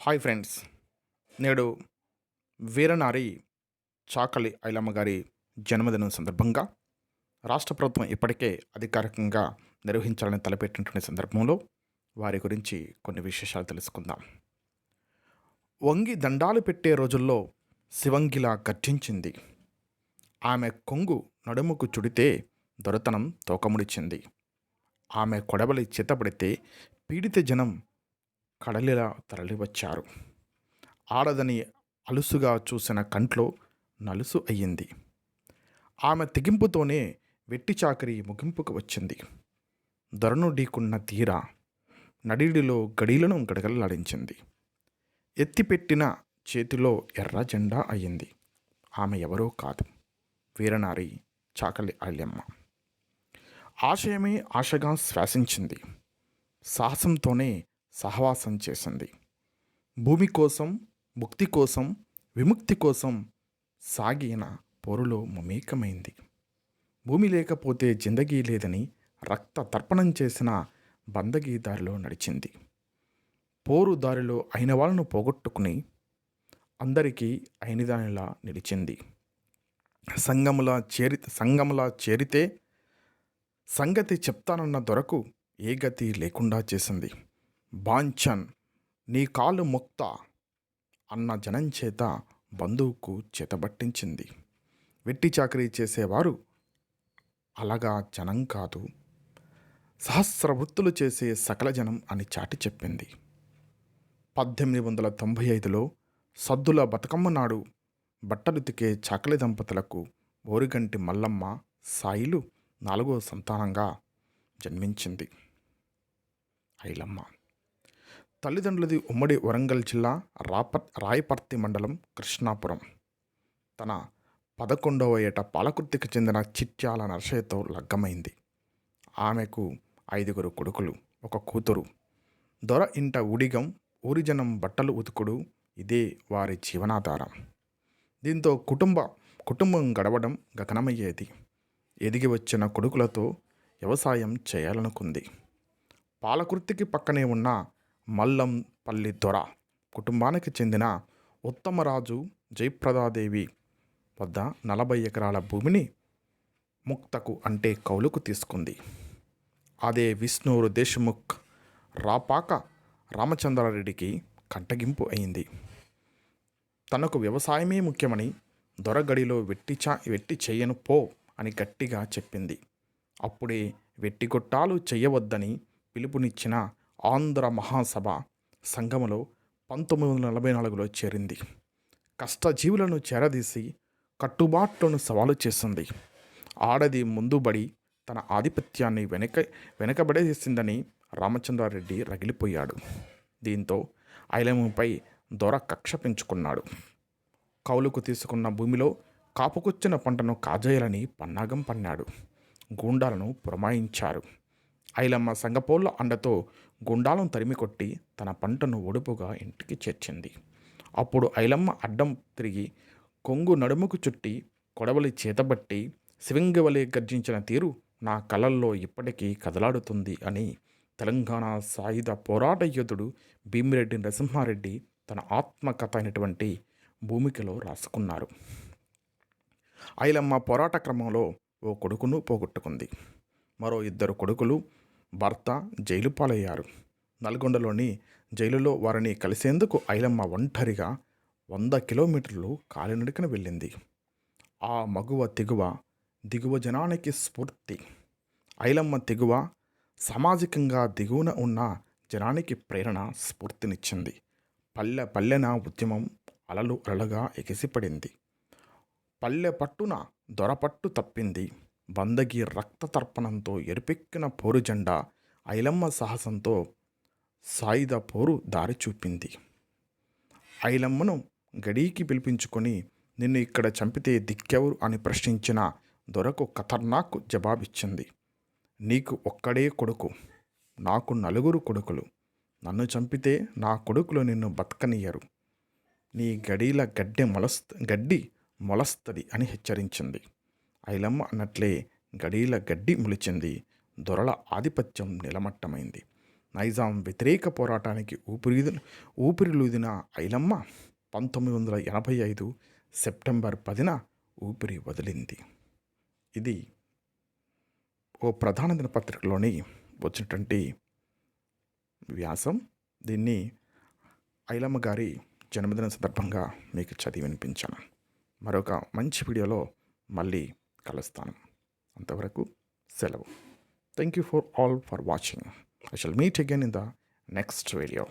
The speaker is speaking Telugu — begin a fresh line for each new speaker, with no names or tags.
Hi friends. నేడు వీరనారి చాకలి ఐలమ్మ గారి జన్మదినం సందర్భంగా రాష్ట్ర ప్రభుత్వం ఇప్పటికే అధికారికంగా నిర్వహించాలని తలపెట్టినటువంటి సందర్భంలో వారి గురించి కొన్ని విశేషాలు తెలుసుకుందాం. వంగి దండాలు పెట్టే రోజుల్లో శివంగిలా గర్జించింది. ఆమె కొంగు నడుముకు చుడితే దొరతనం తోకముడిచింది ఆమె కొడవలి చేతపడితే పీడిత జనం కడలిలా తరలివచ్చారు. ఆడదని అలుసుగా చూసిన కంట్లో నలుసు అయ్యింది. ఆమె తెగింపుతోనే వెట్టి చాకరి ముగింపుకు వచ్చింది. ధరను ఢీకున్న తీర నడిడిలో గడీలను గడగలలాడించింది ఎత్తిపెట్టిన చేతిలో ఎర్ర జెండా అయ్యింది. ఆమె ఎవరో కాదు. వీరనారి చాకలి అల్లెమ్మ ఆశయమే ఆశగా శ్వాసించింది. సాహసంతోనే సహవాసం చేసింది. భూమి కోసం ముక్తి కోసం విముక్తి కోసం సాగిన పోరులో మమేకమైంది. భూమి లేకపోతే జిందగీ లేదని రక్త తర్పణం చేసిన బందగీ దారిలో నడిచింది. పోరు దారిలో అయిన వాళ్ళను పోగొట్టుకుని అందరికీ అయినదానిలా నిలిచింది. సంగములా చేరి సంగములా చేరితే సంగతి చెప్తానన్న దొరకు ఏ గతి లేకుండా చేసింది. బాంఛన్ నీ కాలు ముక్త అన్న జనం చేత బంధువుకు చేతబట్టించింది. వెట్టి చాకరీ చేసేవారు అలాగా జనం కాదు. సహస్ర వృత్తులు చేసే సకల జనం అని చాటి చెప్పింది. పద్దెనిమిది వందల తొంభై ఐదులో సద్దుల బతుకమ్మ నాడు బట్టలుతికే చాకలి దంపతులకు ఓరిగంటి మల్లమ్మ సాయిలు నాలుగో సంతానంగా జన్మించింది. ఐలమ్మ తల్లిదండ్రులది ఉమ్మడి వరంగల్ జిల్లా రాప రాయపర్తి మండలం కృష్ణాపురం. తన పదకొండవ ఏట పాలకుర్తికి చెందిన చిట్యాల నర్సయ్యతో లగ్గమైంది. ఆమెకు ఐదుగురు కొడుకులు ఒక కూతురు. దొర ఇంట ఉడిగం ఊరిజనం బట్టలు ఉతుకుడు ఇదే వారి జీవనాధారం. దీంతో కుటుంబ కుటుంబం గడవడం గగనమయ్యేది. ఎదిగి వచ్చిన కొడుకులతో వ్యవసాయం చేయాలనుకుంది. పాలకుర్తికి పక్కనే ఉన్న మల్లంపల్లి దొర కుటుంబానికి చెందిన ఉత్తమరాజు జయప్రదాదేవి వద్ద నలభై ఎకరాల భూమిని ముక్తకు అంటే కౌలుకు తీసుకుంది. అదే విష్ణూరు దేశ్ముఖ్ రాపాక రామచంద్రారెడ్డికి కంటగింపు అయింది. తనకు వ్యవసాయమే ముఖ్యమని దొరగడిలో వెట్టి చా వెట్టి చెయ్యను పో అని గట్టిగా చెప్పింది. అప్పుడే వెట్టిగొట్టాలు చేయవద్దని పిలుపునిచ్చిన ఆంధ్ర మహాసభ సంఘములో పంతొమ్మిది వందల నలభై నాలుగులో చేరింది. కష్టజీవులను చేరదీసి కట్టుబాట్లను సవాలు చేసింది. ఆడది ముందుబడి తన ఆధిపత్యాన్ని వెనక వెనకబడేసిందని రామచంద్రారెడ్డి రగిలిపోయాడు. దీంతో ఐలముపై దొర కక్ష పెంచుకున్నాడు. కౌలుకు తీసుకున్న భూమిలో కాపుకొచ్చిన పంటను కాజేయాలని పన్నాగం పన్నాడు. గూండాలను పురమాయించారు. ఐలమ్మ సంగపోళ్ళ అండతో గుండాలను తరిమికొట్టి తన పంటను ఒడుపుగా ఇంటికి చేర్చింది. అప్పుడు ఐలమ్మ అడ్డం తిరిగి కొంగు నడుముకు చుట్టి కొడవలి చేతబట్టి శివంగవలే గర్జించిన తీరు నా కలల్లో ఇప్పటికీ కదలాడుతుంది అని తెలంగాణ సాయుధ పోరాట యోధుడు భీమిరెడ్డి నరసింహారెడ్డి తన ఆత్మకథ అయినటువంటి భూమికలో రాసుకున్నారు. ఐలమ్మ పోరాట క్రమంలో ఓ కొడుకును పోగొట్టుకుంది. మరో ఇద్దరు కొడుకులు భర్త జైలు పాలయ్యారు. నల్గొండలోని జైలులో వారిని కలిసేందుకు ఐలమ్మ ఒంటరిగా వంద కిలోమీటర్లు కాలినడకన వెళ్ళింది. ఆ మగువ తెగువ దిగువ జనానికి స్ఫూర్తి. ఐలమ్మ తెగువ సామాజికంగా దిగువన ఉన్న జనానికి ప్రేరణ స్ఫూర్తినిచ్చింది. పల్లె పల్లెన ఉద్యమం అలలు అలలుగా ఎగిసిపడింది. పల్లె పట్టున దొరపట్టు తప్పింది. బందగి రక్త తర్పణంతో ఎరుపెక్కిన పోరు జెండా ఐలమ్మ సాహసంతో సాయుధ పోరు దారి చూపింది. ఐలమ్మను గడీకి పిలిపించుకొని నిన్ను ఇక్కడ చంపితే దిక్కెవరు? అని ప్రశ్నించిన దొరకు ఖతర్నాక్ జవాబిచ్చింది నీకు ఒక్కడే కొడుకు. నాకు నలుగురు కొడుకులు. నన్ను చంపితే నా కొడుకులు నిన్ను బతకనియ్యరు. నీ గడీల గడ్డె మొలస్ గడ్డి మొలస్తది అని హెచ్చరించింది. ఐలమ్మ అన్నట్లే గడీల గడ్డి మొలిచింది. దొరల ఆధిపత్యం నిలమట్టమైంది. నైజాం వ్యతిరేక పోరాటానికి ఊపిరి ఊపిరిలూదిన ఐలమ్మ పంతొమ్మిది వందల ఎనభై ఐదు సెప్టెంబర్ పదిన ఊపిరి వదిలింది. ఇది ఓ ప్రధాన దినపత్రికలోని వచ్చినటువంటి వ్యాసం. దీన్ని ఐలమ్మ గారి జన్మదిన సందర్భంగా మీకు చదివి వినిపించాను. మరొక మంచి వీడియోలో మళ్ళీ కలుస్తాను. అంతవరకు సెలవు. Thank you for all for watching I shall meet again in the next video